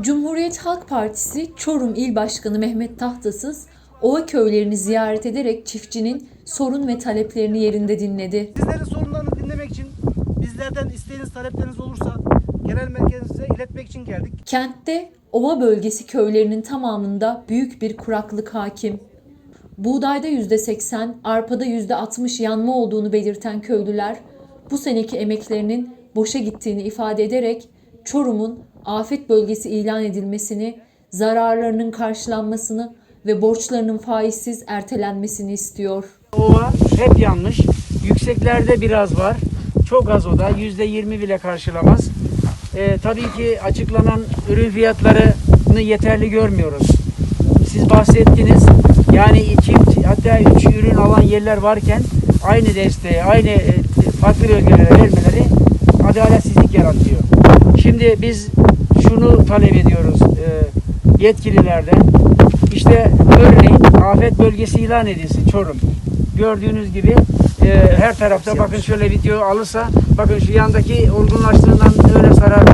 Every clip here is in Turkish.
Cumhuriyet Halk Partisi Çorum İl Başkanı Mehmet Tahtasız, Ova köylerini ziyaret ederek çiftçinin sorun ve taleplerini yerinde dinledi. Sizlerin sorunlarını dinlemek için bizlerden isteğiniz, talepleriniz olursa genel merkezimize iletmek için geldik. Kentte Ova bölgesi köylerinin tamamında büyük bir kuraklık hakim. Buğdayda %80, arpada %60 yanma olduğunu belirten köylüler, bu seneki emeklerinin boşa gittiğini ifade ederek Çorum'un afet bölgesi ilan edilmesini, zararlarının karşılanmasını ve borçlarının faizsiz ertelenmesini istiyor. Ova hep yanlış. Yükseklerde biraz var. Çok az o da. Yüzde yirmi bile karşılamaz. Ee, tabii ki açıklanan ürün fiyatlarını yeterli görmüyoruz. Siz bahsettiniz. Yani çift hatta üç ürün alan yerler varken aynı desteği, aynı e, farklı bölgelere vermeleri adaletsizlik yaratıyor. Şimdi biz şunu talep ediyoruz e, yetkililerden. İşte örneğin afet bölgesi ilan edilsin Çorum. Gördüğünüz gibi e, her tarafta bakın şöyle video alırsa bakın şu yandaki olgunlaştığından öyle zarar.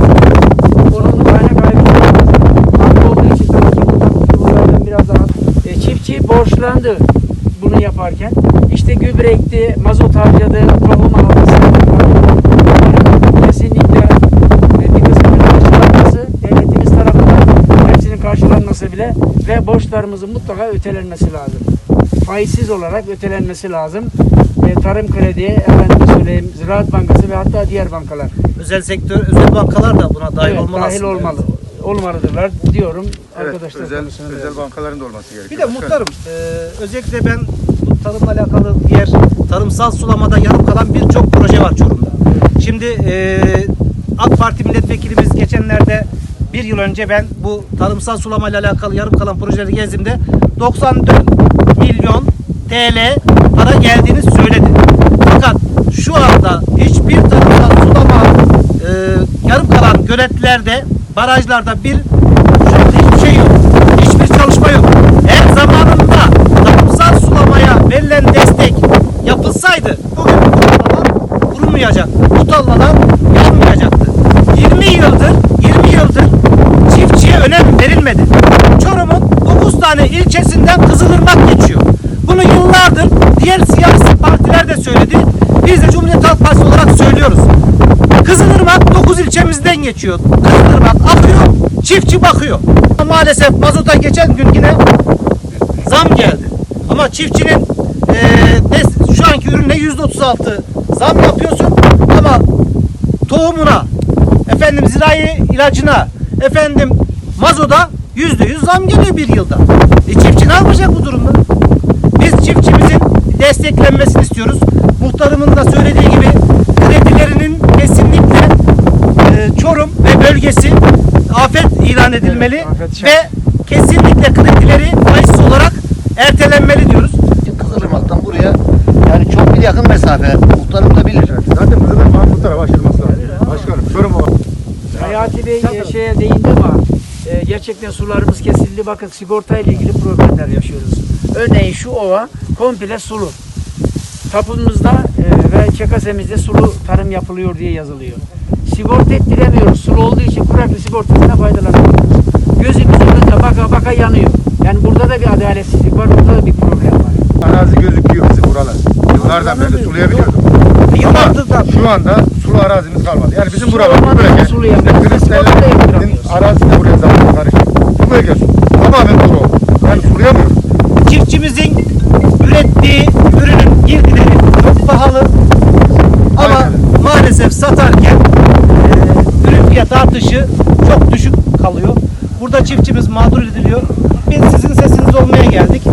Onun tane kaybı olduğu için buralardan biraz daha e, çiftçi borçlandı bunu yaparken. İşte gübrekti, mazot harcadı, tohum aldı, karşılanması bile ve borçlarımızın mutlaka ötelenmesi lazım. Faizsiz olarak ötelenmesi lazım. E, tarım kredi, efendim söyleyeyim, Ziraat Bankası ve hatta diğer bankalar. Özel sektör, özel bankalar da buna dahil Evet, olmalı dahil aslında. olmalı. Olmalıdırlar diyorum. Evet, Arkadaşlar özel, özel bankaların da olması gerekiyor. Bir de muhtarım, e, özellikle ben bu tarımla alakalı diğer tarımsal sulamada yarım kalan birçok proje var Çorum'da. Şimdi e, AK Parti milletvekilimiz geçenlerde bir yıl önce ben bu tarımsal sulamayla alakalı yarım kalan projeleri gezdiğimde 94 milyon TL para geldiğini söyledi. Fakat şu anda hiçbir tarımsal sulama e, yarım kalan göletlerde, barajlarda bir hiçbir şey yok. Hiçbir çalışma yok. Verilmedi. Çorum'un 9 tane ilçesinden Kızılırmak geçiyor. Bunu yıllardır diğer siyasi partiler de söyledi. Biz de Cumhuriyet Halk Partisi olarak söylüyoruz. Kızılırmak 9 ilçemizden geçiyor. Kızılırmak akıyor, çiftçi bakıyor. Maalesef mazota geçen gün yine zam geldi. Ama çiftçinin des- şu anki ürüne yüzde 36 zam yapıyorsun ama tohumuna, efendim zirai ilacına, efendim mazoda yüzde yüz zam geliyor bir yılda. E çiftçi ne yapacak bu durumda? Biz çiftçimizin desteklenmesini istiyoruz. Muhtarımın da söylediği gibi kredilerinin kesinlikle e, Çorum ve bölgesi afet ilan edilmeli Evet, afet ve kesinlikle kredileri faizsiz olarak ertelenmeli diyoruz. Kızılırmak'tan buraya yani çok bir yakın mesafe muhtarım da bilir. Evet, zaten burada da bu tarafa açılması lazım. Başkanım, Çorum Ova. Hayati Bey e, şeye değindi ama e, gerçekten sularımız kesildi. Bakın sigorta ile ilgili problemler yaşıyoruz. Örneğin şu ova komple sulu. Tapumuzda e, ve çekasemizde sulu tarım yapılıyor diye yazılıyor. Sigorta ettiremiyoruz. Sulu olduğu için kuraklı sigortasına faydalanamıyoruz. Gözümüzün önünde baka baka yanıyor. Yani burada da bir adaletsizlik var. Burada da bir problem var. Arazi gözüküyor bizim buralar. Yıllardan beri sulayabiliyorduk. Yıllardır da Şu anda sulu arazimiz kalmadı. Yani bizim buralar bölge. sulayamıyoruz. yaptıramıyoruz. arazisi de buraya. Bu bölge su. Tamamen kuru oldu. Yani sulayamıyoruz. çiftçimizin ürettiği ürünün girdileri çok pahalı ama Aynen. maalesef satarken e, ürün fiyat artışı çok düşük kalıyor. Burada çiftçimiz mağdur ediliyor. Biz sizin sesiniz olmaya geldik.